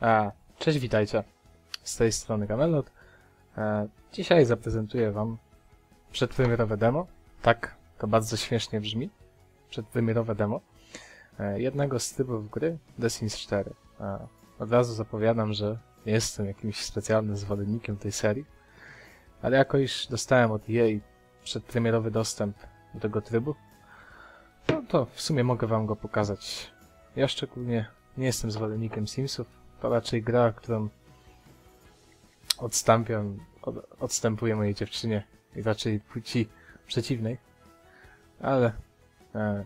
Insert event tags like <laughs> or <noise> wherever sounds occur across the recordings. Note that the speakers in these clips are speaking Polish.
A, cześć, witajcie. Z tej strony Camelot. E, dzisiaj zaprezentuję wam przedpremierowe demo. Tak, to bardzo śmiesznie brzmi. Przedpremierowe demo. E, jednego z typów gry The Sims 4. E, od razu zapowiadam, że nie jestem jakimś specjalnym zwolennikiem tej serii. Ale jako iż dostałem od jej przedpremierowy dostęp do tego trybu, no to w sumie mogę wam go pokazać. Ja szczególnie nie jestem zwolennikiem Simsów. To raczej gra, którą odstąpiam, od, odstępuję mojej dziewczynie i raczej płci przeciwnej. Ale e,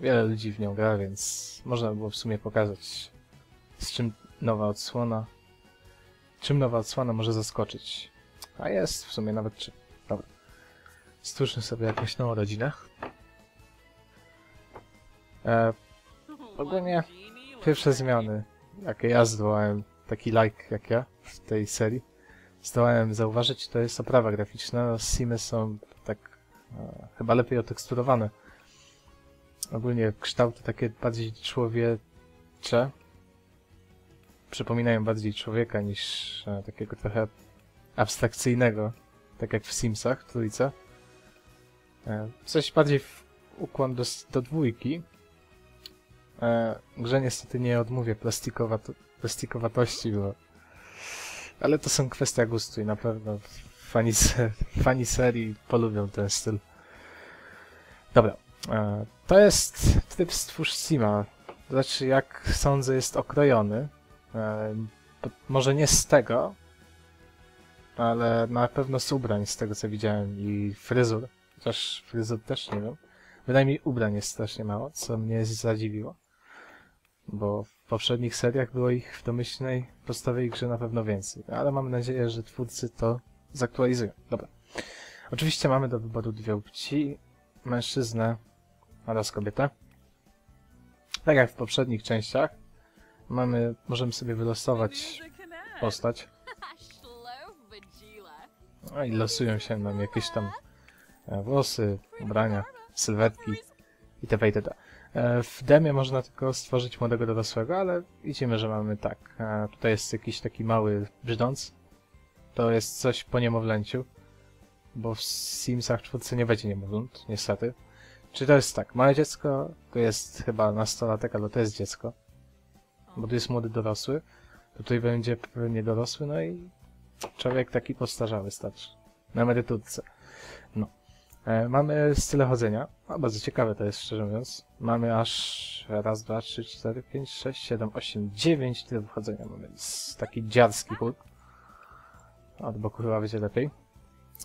wiele ludzi w nią gra, więc można było w sumie pokazać, z czym nowa odsłona, czym nowa odsłona może zaskoczyć. A jest w sumie nawet czym. Dobra. Stwórzmy sobie jakąś nową rodzinę. E, ogólnie pierwsze zmiany, jakie ja zdołałem, taki like jak ja w tej serii, zdołałem zauważyć, to jest oprawa graficzna. Simy są tak e, chyba lepiej oteksturowane. Ogólnie kształty takie bardziej człowiecze przypominają bardziej człowieka niż e, takiego trochę abstrakcyjnego, tak jak w Simsach, trójce. E, coś bardziej w ukłon do, do dwójki. E, grze niestety nie odmówię plastikowato plastikowatości, bo... Ale to są kwestia gustu i na pewno fani, <laughs> fani serii polubią ten styl. Dobra. E, to jest tryb Stwórz Sima. Znaczy, jak sądzę, jest okrojony. E, może nie z tego, ale na pewno z ubrań, z tego co widziałem, i fryzur. Chociaż fryzur też nie wiem. Bynajmniej ubrań jest strasznie mało, co mnie zadziwiło. Bo w poprzednich seriach było ich w domyślnej, podstawowej grze na pewno więcej. Ale mam nadzieję, że twórcy to zaktualizują. Dobra. Oczywiście mamy do wyboru dwie płci. Mężczyznę oraz kobietę. Tak jak w poprzednich częściach. Mamy, możemy sobie wylosować postać. No i losują się nam jakieś tam e, włosy, ubrania, sylwetki itp. itd. E, W demie można tylko stworzyć młodego dorosłego, ale widzimy, że mamy tak. E, Tutaj jest jakiś taki mały brzdąc. To jest coś po niemowlęciu, bo w Simsach czwórce nie będzie niemowląt, niestety. Czy to jest tak, małe dziecko, to jest chyba nastolatek, ale to jest dziecko. Bo tu jest młody dorosły, to tutaj będzie pewnie dorosły, no i człowiek taki postarzały starczy. Na emeryturce. No. E, mamy style chodzenia. A, bardzo ciekawe to jest, szczerze mówiąc. Mamy aż raz, dwa, trzy, cztery, pięć, sześć, siedem, osiem, dziewięć trybów chodzenia. Mamy taki dziarski chód. Od boku chyba będzie lepiej.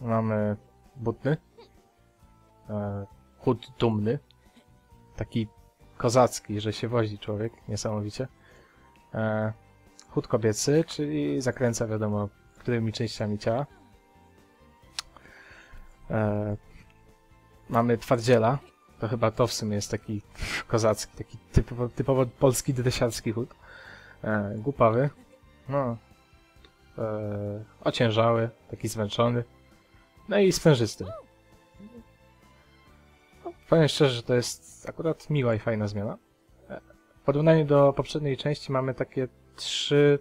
Mamy butny. E, chód dumny. Taki kozacki, że się wozi człowiek. Niesamowicie. E, chód kobiecy, czyli zakręca wiadomo którymi częściami ciała. Mamy twardziela. To chyba to w sumie jest taki kozacki, taki typowo, typowo polski dresiarski chód. E, głupawy. No. E, ociężały, taki zmęczony. No i sprężysty. No, powiem szczerze, że to jest akurat miła i fajna zmiana. E, w porównaniu do poprzedniej części mamy takie trzy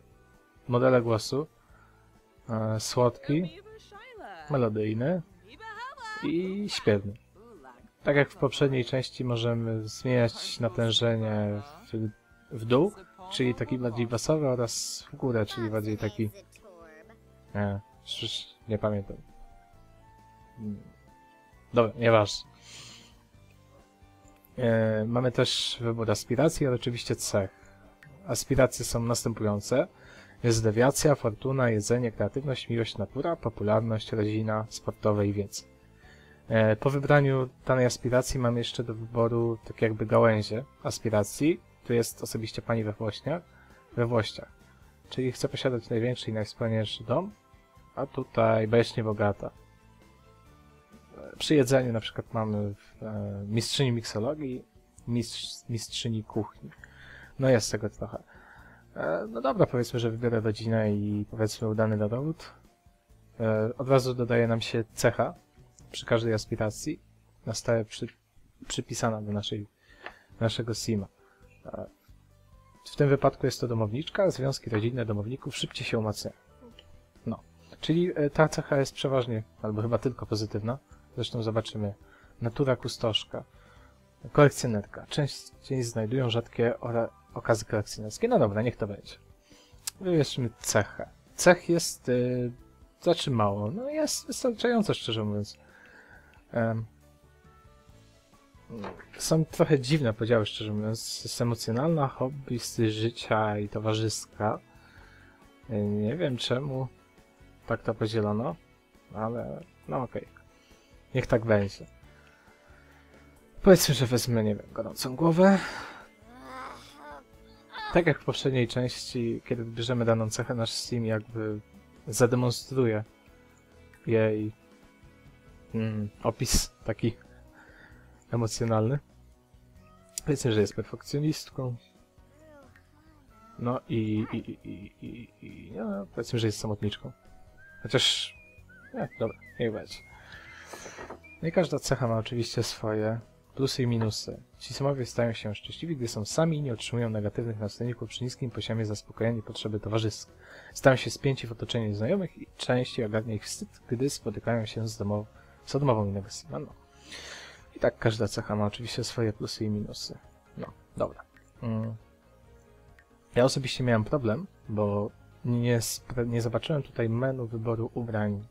modele głosu. E, słodki, melodyjny i śpiewny. Tak jak w poprzedniej części możemy zmieniać natężenie w, w dół, czyli taki bardziej basowy oraz w górę, czyli bardziej taki... Nie, nie pamiętam. Dobra, nieważne. E, mamy też wybór aspiracji, ale oczywiście cech. Aspiracje są następujące. Jest dewiacja, fortuna, jedzenie, kreatywność, miłość, natura, popularność, rodzina, sportowe i więcej. E, Po wybraniu danej aspiracji mamy jeszcze do wyboru tak jakby gałęzie aspiracji. Tu jest osobiście pani we Włościach, we Włościach. Czyli chce posiadać największy i najwspanialszy dom, a tutaj bajecznie bogata. E, Przy jedzeniu na przykład mamy e, mistrzyni miksologii, mistrz, mistrzyni kuchni. No jest tego trochę. No dobra, powiedzmy, że wybiorę rodzinę i powiedzmy udany dowód. E, Od razu dodaje nam się cecha przy każdej aspiracji na przy, przypisana do naszej, naszego sima. E, w tym wypadku jest to domowniczka, związki rodzinne domowników szybciej się umacniają. No, czyli e, ta cecha jest przeważnie, albo chyba tylko pozytywna. Zresztą zobaczymy. Natura kustoszka. Kolekcjonerka. Częściej znajdują rzadkie okazy kolekcjonerskie. No dobra, niech to będzie. Wybierzmy cechę. Cech jest yy, znaczy mało. No jest wystarczająco, szczerze mówiąc. Są trochę dziwne podziały, szczerze mówiąc. Jest emocjonalna, hobby, styl życia i towarzyska. Yy, Nie wiem czemu tak to podzielono, ale no okej. Niech tak będzie. Powiedzmy, że wezmę, nie wiem, gorącą głowę. Tak jak w poprzedniej części, kiedy wybierzemy daną cechę, nasz Steam jakby zademonstruje jej mm, opis taki emocjonalny. Powiedzmy, że jest perfekcjonistką. No i, i, i, i, i, no, powiedzmy, że jest samotniczką. Chociaż, nie, dobra, niech będzie. No i każda cecha ma oczywiście swoje plusy i minusy. Ci samowie stają się szczęśliwi, gdy są sami i nie otrzymują negatywnych nastawieników przy niskim poziomie zaspokojenia potrzeby towarzyskie. Stają się spięci w otoczeniu znajomych i częściej ogarnia ich wstyd, gdy spotykają się z, domow z odmową innego sima. No. I tak każda cecha ma oczywiście swoje plusy i minusy. No, dobra. Mm. Ja osobiście miałem problem, bo nie, nie zobaczyłem tutaj menu wyboru ubrań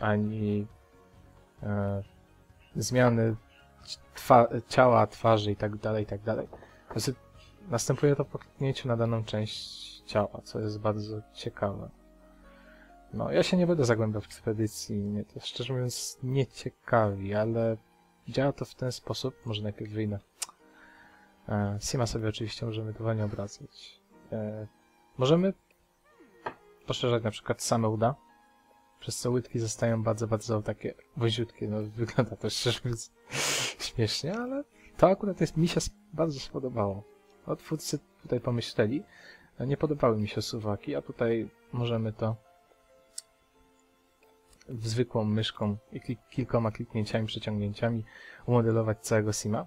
ani e, zmiany twa ciała, twarzy i tak dalej, i tak dalej. Znaczy, następuje to po kliknięciu na daną część ciała, co jest bardzo ciekawe. No, ja się nie będę zagłębiał w tradycji, mnie to szczerze mówiąc nie ciekawi, ale działa to w ten sposób, może najpierw wyjdę. E, Sima sobie oczywiście możemy dowolnie obracać. E, możemy poszerzać na przykład same uda, przez co łydki zostają bardzo, bardzo takie wąziutkie. No, wygląda to szczerze mówiąc <laughs> śmiesznie, ale to akurat jest, mi się bardzo spodobało. O, twórcy tutaj pomyśleli, a nie podobały mi się suwaki, a tutaj możemy to zwykłą myszką i klik, kilkoma kliknięciami, przeciągnięciami umodelować całego sima.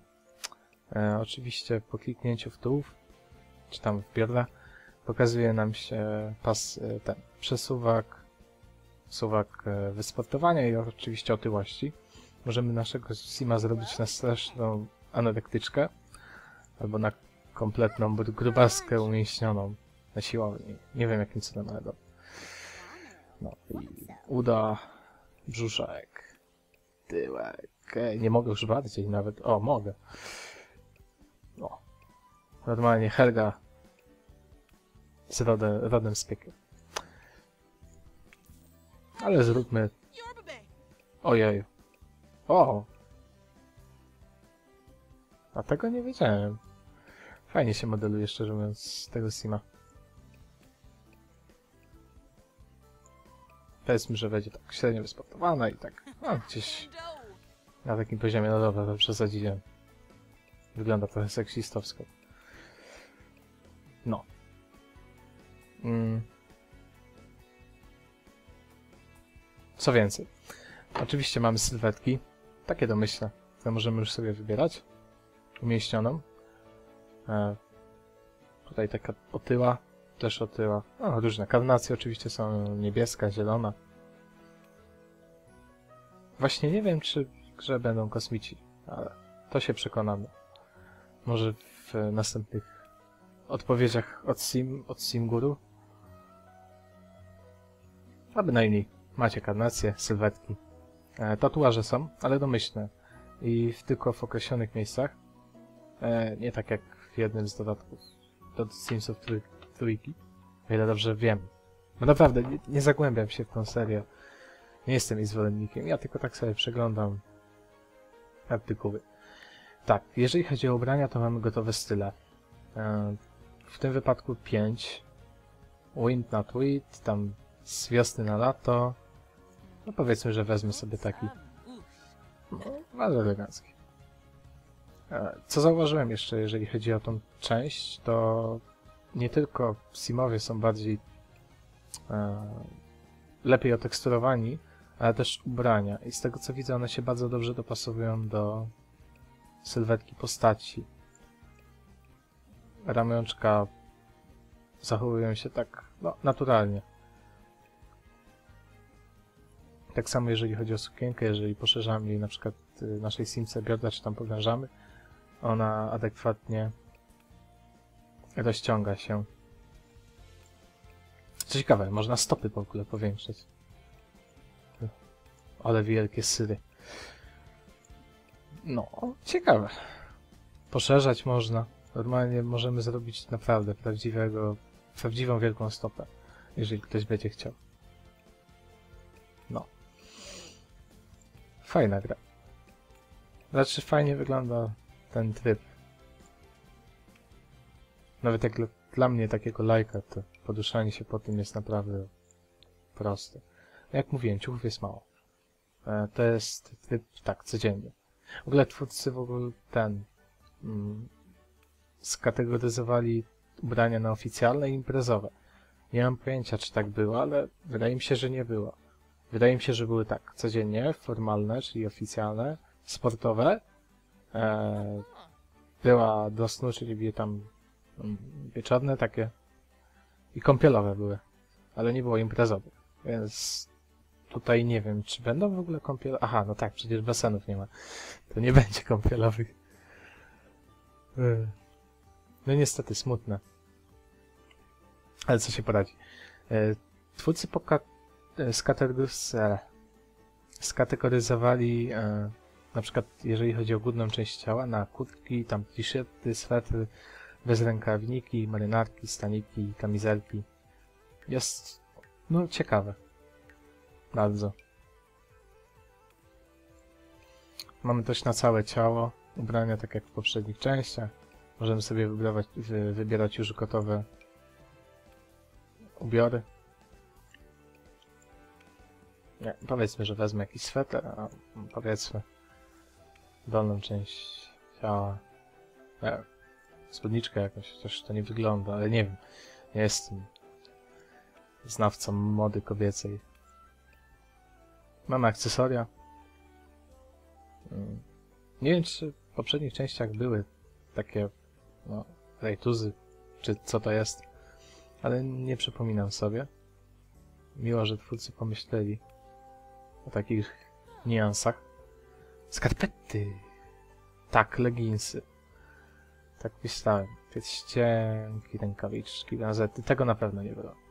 E, oczywiście po kliknięciu w tułów, czy tam w biodra, pokazuje nam się pas e, ten przesuwak, suwak e, wysportowania i oczywiście otyłości. Możemy naszego sima zrobić na straszną anorektyczkę albo na kompletną grubaskę umięśnioną na siłowni. Nie wiem jakim cudem, ale dobra. No i uda, brzuszek, tyłek. Nie mogę już bardziej nawet. O, mogę. No. Normalnie Helga z rodem, rodem z piekieł. Ale zróbmy... Ojej. O! A tego nie wiedziałem. Fajnie się modeluje, szczerze mówiąc, z tego Sima. Powiedzmy, że będzie tak średnio wysportowana i tak, no, gdzieś na takim poziomie, no dobra, to przesadziłem. Wygląda trochę seksistowsko. No. Mm. Co więcej. Oczywiście mamy sylwetki. Takie domyślne, które możemy już sobie wybierać. Umieśnioną. E, tutaj taka otyła, też otyła. No, różne karnacje oczywiście są niebieska, zielona. Właśnie nie wiem, czy w grze będą kosmici, ale to się przekonamy. Może w następnych odpowiedziach od Sim, od Sim Guru. A bynajmniej macie karnacje, sylwetki. E, tatuaże są, ale domyślne. I w, tylko w określonych miejscach. E, nie tak jak w jednym z dodatków do Simsów trój, trójki. O ile dobrze wiem. No naprawdę, nie, nie zagłębiam się w tą serię. Nie jestem jej zwolennikiem. Ja tylko tak sobie przeglądam artykuły. Tak, jeżeli chodzi o ubrania, to mamy gotowe style. E, w tym wypadku 5. Wind na tweet, tam z wiosny na lato. No powiedzmy, że wezmę sobie taki. Bardzo elegancki. E, Co zauważyłem jeszcze, jeżeli chodzi o tą część, to nie tylko Simowie są bardziej e, lepiej oteksturowani, ale też ubrania. I z tego co widzę, one się bardzo dobrze dopasowują do sylwetki postaci. Ramionczka zachowują się tak, no, naturalnie. Tak samo jeżeli chodzi o sukienkę, jeżeli poszerzamy jej na przykład y, naszej simce biodra, czy tam powężamy, ona adekwatnie rozciąga się. Co ciekawe, można stopy w ogóle powiększać. Ale wielkie syry. No, ciekawe. Poszerzać można. Normalnie możemy zrobić naprawdę prawdziwego, prawdziwą wielką stopę, jeżeli ktoś będzie chciał. No. Fajna gra. Znaczy fajnie wygląda ten tryb. Nawet jak dla, dla mnie takiego lajka, to poduszanie się po tym jest naprawdę proste. Jak mówiłem, ciuchów jest mało. E, to jest tryb, tak, codziennie. W ogóle twórcy w ogóle ten mm, skategoryzowali ubrania na oficjalne i imprezowe. Nie mam pojęcia, czy tak było, ale wydaje mi się, że nie było. Wydaje mi się, że były tak, codziennie, formalne, czyli oficjalne, sportowe, e, była do snu, czyli były tam mm, wieczorne takie i kąpielowe były, ale nie było imprezowych, więc tutaj nie wiem, czy będą w ogóle kąpielowe. Aha, no tak, przecież basenów nie ma. To nie <laughs> będzie kąpielowych. Yy. No niestety, smutne. Ale co się poradzi. Yy, Twórcy poka e, skategoryzowali na przykład, jeżeli chodzi o górną część ciała, na kurtki, tam t-shirty, swetry, bezrękawniki, marynarki, staniki, kamizelki. Jest, no, ciekawe. Bardzo. Mamy też na całe ciało ubrania, tak jak w poprzednich częściach. Możemy sobie wybierać, wy, wybierać już gotowe ubiory. Nie, powiedzmy, że wezmę jakiś sweter, a powiedzmy dolną część ciała. Nie, spódniczkę jakoś, chociaż to nie wygląda, ale nie wiem. Nie jestem znawcą mody kobiecej. Mamy akcesoria. Mm. Nie wiem, czy w poprzednich częściach były takie no, rejtuzy, czy co to jest, ale nie przypominam sobie. Miło, że twórcy pomyśleli o takich niuansach. Skarpety! Tak, leginsy. Tak myślałem. Pierścienki, rękawiczki, gazety. Tego na pewno nie było.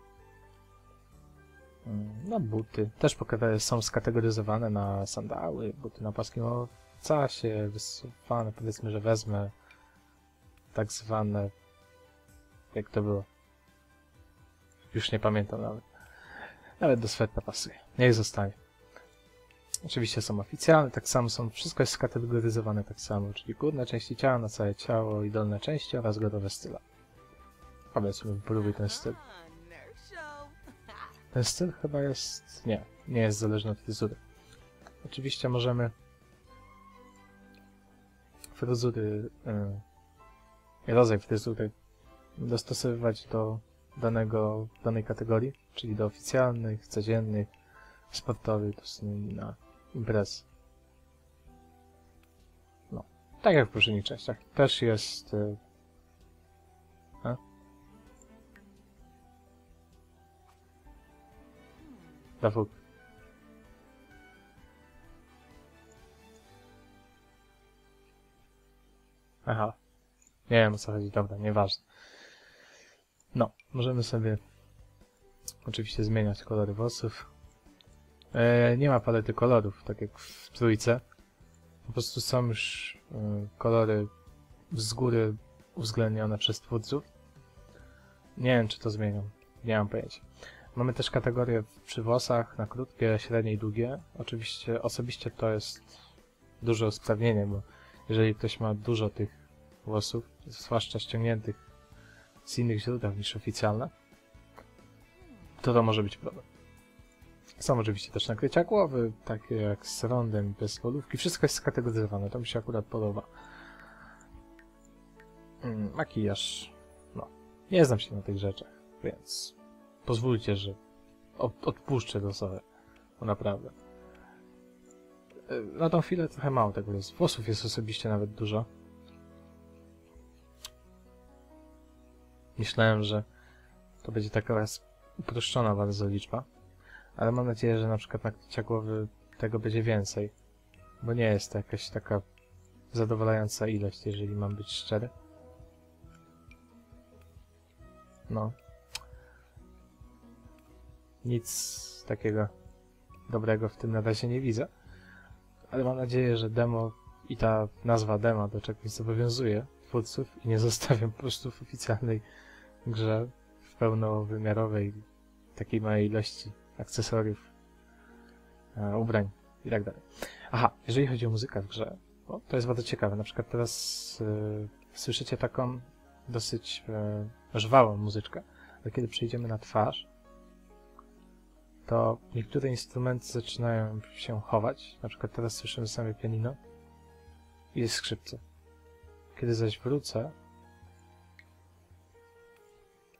No, buty. Też pokazane są skategoryzowane na sandały, buty na płaskim obcasie, wysuwane. Powiedzmy, że wezmę tak zwane... Jak to było? Już nie pamiętam nawet. Nawet do sweta pasuje. Niech zostanie. Oczywiście są oficjalne, tak samo są, wszystko jest skategoryzowane tak samo, czyli górne części ciała na całe ciało i dolne części oraz gotowe styla. Powiedzmy, wypróbuj ten styl. Ten styl chyba jest... nie, nie jest zależny od fryzury. Oczywiście możemy fryzury, yy, rodzaj fryzury dostosowywać do danego, danej kategorii, czyli do oficjalnych, codziennych, sportowych, to są na imprez. No, tak jak w poprzednich częściach. Też jest... Yy, Dawuk. Aha. Nie wiem o co chodzi, dobra, nieważne. No, możemy sobie oczywiście zmieniać kolory włosów. E, nie ma palety kolorów, tak jak w trójce. Po prostu są już e, kolory z góry uwzględnione przez twórców. Nie wiem, czy to zmienią. Nie mam pojęcia. Mamy też kategorie przy włosach na krótkie, średnie i długie. Oczywiście, osobiście to jest duże usprawnienie, bo jeżeli ktoś ma dużo tych włosów, zwłaszcza ściągniętych z innych źródeł niż oficjalne, to to może być problem. Są oczywiście też nakrycia głowy, takie jak z rondem, bez polówki. Wszystko jest skategoryzowane, to mi się akurat podoba. Mm, makijaż. No. Nie znam się na tych rzeczach, więc pozwólcie, że od, odpuszczę to sobie. No naprawdę. E, Na tą chwilę trochę mało tego jest. Włosów jest osobiście nawet dużo. Myślałem, że To będzie taka uproszczona bardzo liczba. Ale mam nadzieję, że na przykład na kciucia głowy tego będzie więcej. Bo nie jest to jakaś taka zadowalająca ilość, jeżeli mam być szczery. No. Nic takiego dobrego w tym na razie nie widzę. Ale mam nadzieję, że demo i ta nazwa demo do czegoś zobowiązuje twórców i nie zostawiam po prostu w oficjalnej grze w pełnowymiarowej takiej małej ilości akcesoriów, e, ubrań i tak dalej. Aha, jeżeli chodzi o muzykę w grze, to jest bardzo ciekawe. Na przykład teraz e, słyszycie taką dosyć e, żwałą muzyczkę, ale kiedy przejdziemy na twarz, to niektóre instrumenty zaczynają się chować. Na przykład teraz słyszymy same pianino i skrzypce. Kiedy zaś wrócę,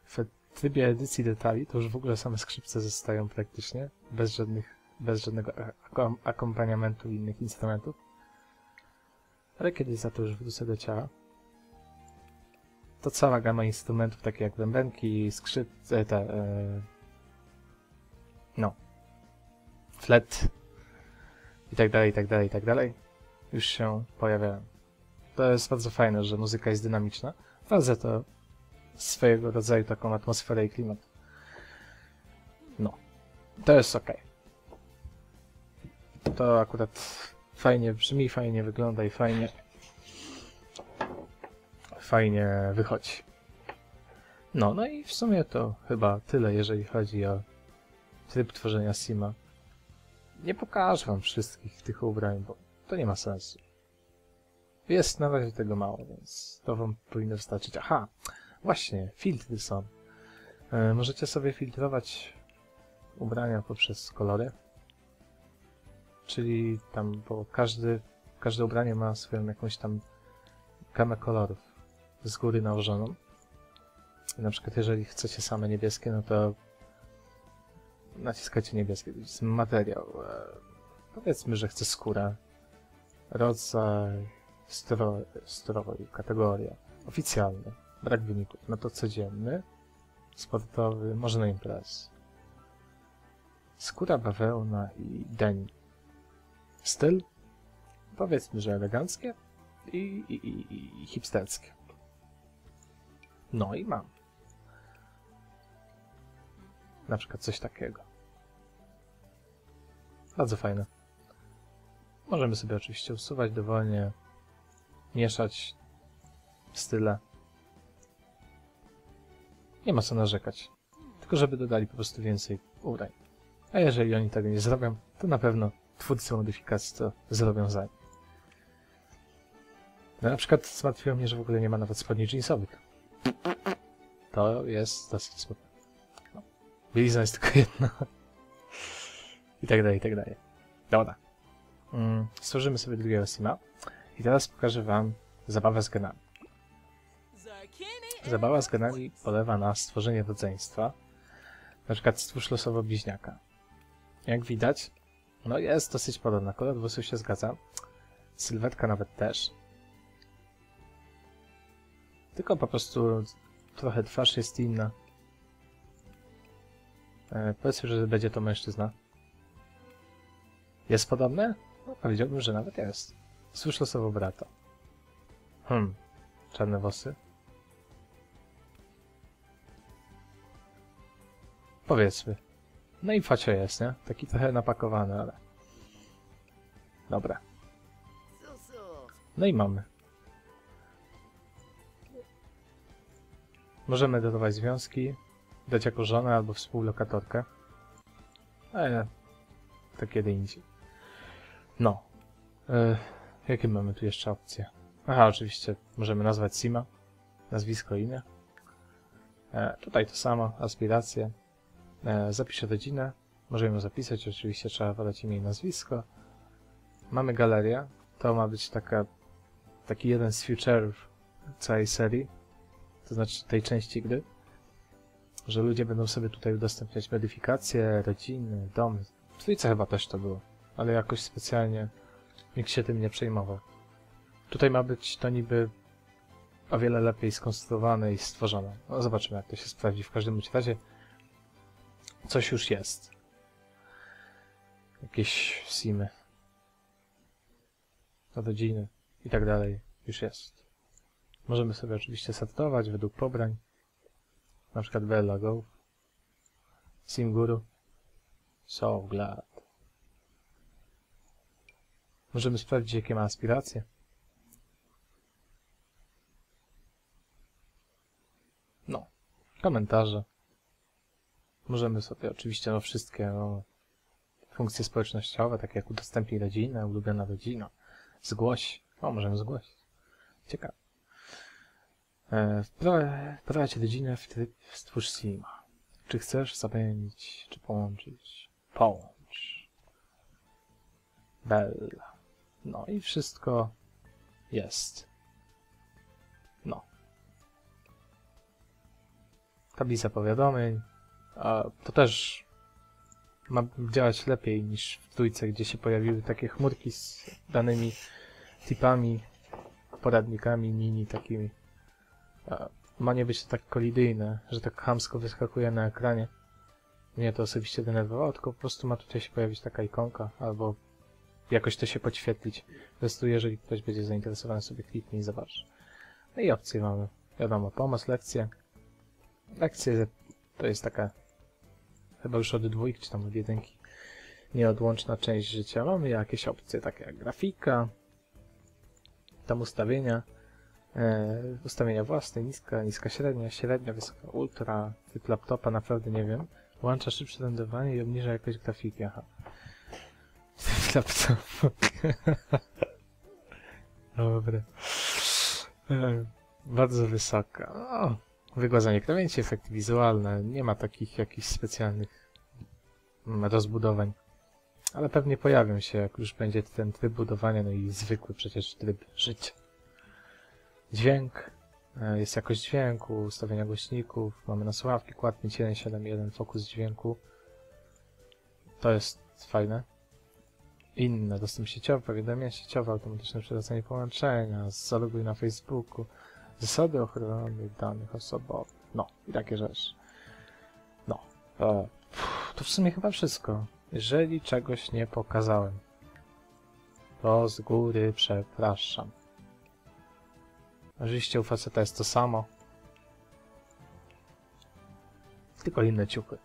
w trybie edycji detali to już w ogóle same skrzypce zostają praktycznie, bez żadnych, bez żadnego akom akompaniamentu innych instrumentów. Ale kiedy za to już wrócę do ciała, to cała gama instrumentów, takie jak bębenki, skrzypce, te, e, no, flet i tak dalej, i tak dalej, i tak dalej, już się pojawiają. To jest bardzo fajne, że muzyka jest dynamiczna. Wprowadza to swojego rodzaju taką atmosferę i klimat. No, to jest ok. To akurat fajnie brzmi, fajnie wygląda i fajnie fajnie wychodzi. No, no i w sumie to chyba tyle, jeżeli chodzi o tryb tworzenia Sima. Nie pokażę wam wszystkich tych ubrań, bo to nie ma sensu. Jest na razie tego mało, więc to wam powinno wystarczyć. Aha, właśnie, filtry są. E, możecie sobie filtrować ubrania poprzez kolory. Czyli tam, bo każdy, każde ubranie ma swoją jakąś tam gamę kolorów z góry nałożoną. Na przykład jeżeli chcecie same niebieskie, no to naciskacie niebieskie. To jest materiał. E, powiedzmy, że chcę skórę. Rodzaj, stro, strój, kategoria. Oficjalny. Brak wyników. No to codzienny. Sportowy, może na imprez. Skóra bawełna i denim. Styl? Powiedzmy, że eleganckie i, i, i, i hipsterskie. No i mam. Na przykład coś takiego. Bardzo fajne. Możemy sobie oczywiście usuwać dowolnie, mieszać style. Nie ma co narzekać. Tylko żeby dodali po prostu więcej ubrań. A jeżeli oni tego nie zrobią, to na pewno twórcy modyfikacji to zrobią za nich. No, na przykład zmartwiło mnie, że w ogóle nie ma nawet spodni jeansowych. To jest dosyć smutne. No. Bielizna jest tylko jedna. I tak dalej, i tak dalej. Dobra. Mm, stworzymy sobie drugiego sima. I teraz pokażę wam zabawę z genami. Zabawa z genami polewa na stworzenie rodzeństwa. Na przykład stwórz losowo bliźniaka. Jak widać, no jest dosyć podobna. Kolor włosów się zgadza. Sylwetka nawet też. Tylko po prostu trochę twarz jest inna. E, powiedzmy, że będzie to mężczyzna. Jest podobne? No, powiedziałbym, że nawet jest. Słysz losowo brata. Hmm. Czarne włosy. Powiedzmy. No i facio jest, nie? Taki trochę napakowany, ale... Dobra. No i mamy. Możemy dodawać związki, dać jako żonę albo współlokatorkę. Ale to kiedy indziej. No. E, jakie mamy tu jeszcze opcje? Aha, oczywiście możemy nazwać Sima. Nazwisko, imię. E, tutaj to samo, aspiracje. E, zapiszę rodzinę. Możemy zapisać, oczywiście trzeba podać imię i nazwisko. Mamy galerię. To ma być taka, taki jeden z feature'ów całej serii to znaczy tej części gry, że ludzie będą sobie tutaj udostępniać modyfikacje, rodziny, domy. W trójce chyba też to było, ale jakoś specjalnie nikt się tym nie przejmował. Tutaj ma być to niby o wiele lepiej skonstruowane i stworzone. No, zobaczymy, jak to się sprawdzi. W każdym razie coś już jest. Jakieś simy. Rodziny i tak dalej już jest. Możemy sobie oczywiście sortować według pobrań. Na przykład Bella Go. Sim Guru. So glad. Możemy sprawdzić, jakie ma aspiracje. No, komentarze. Możemy sobie oczywiście no, wszystkie no, funkcje społecznościowe, takie jak udostępnij rodzinę, ulubiona rodzina, zgłoś. O, możemy zgłosić. Ciekawe. E, Wprowadź rodzinę w tryb stwórz Sima. Czy chcesz zamienić, czy połączyć? Połącz. Bella. No i wszystko jest. No. Tablica powiadomień. A to też ma działać lepiej niż w trójce, gdzie się pojawiły takie chmurki z danymi tipami, poradnikami mini takimi. A ma nie być to tak kolidyjne, że tak chamsko wyskakuje na ekranie. Mnie to osobiście denerwowało, tylko po prostu ma tutaj się pojawić taka ikonka, albo jakoś to się podświetlić. Po prostu jeżeli ktoś będzie zainteresowany, sobie kliknie i zobaczy. No i opcje mamy. Wiadomo, pomoc, lekcje. Lekcje to jest taka chyba już od dwójki, czy tam od jedynki nieodłączna część życia. Mamy jakieś opcje takie jak grafika, tam ustawienia, e, ustawienia własne, niska, niska średnia, średnia, wysoka, ultra, typ laptopa, naprawdę nie wiem. Włącza szybsze renderowanie i obniża jakość grafiki, aha. <laughs> Laptopa. Dobra. E, bardzo wysoka. O, wygładzenie krawędzi, efekty wizualne. Nie ma takich jakichś specjalnych rozbudowań. Ale pewnie pojawią się, jak już będzie ten tryb budowania, no i zwykły przecież tryb życia. Dźwięk. e, Jest jakość dźwięku, ustawienia głośników. Mamy na słuchawki kład 5171, fokus dźwięku. To jest fajne. Inne, dostęp sieciowy, powiadomienia sieciowe, automatyczne przywracanie połączenia, zaloguj na Facebooku, zasady ochrony danych osobowych. No, i takie rzeczy. No. E, pff, to w sumie chyba wszystko. Jeżeli czegoś nie pokazałem, to z góry przepraszam. Oczywiście u faceta jest to samo. Tylko inne ciuchy.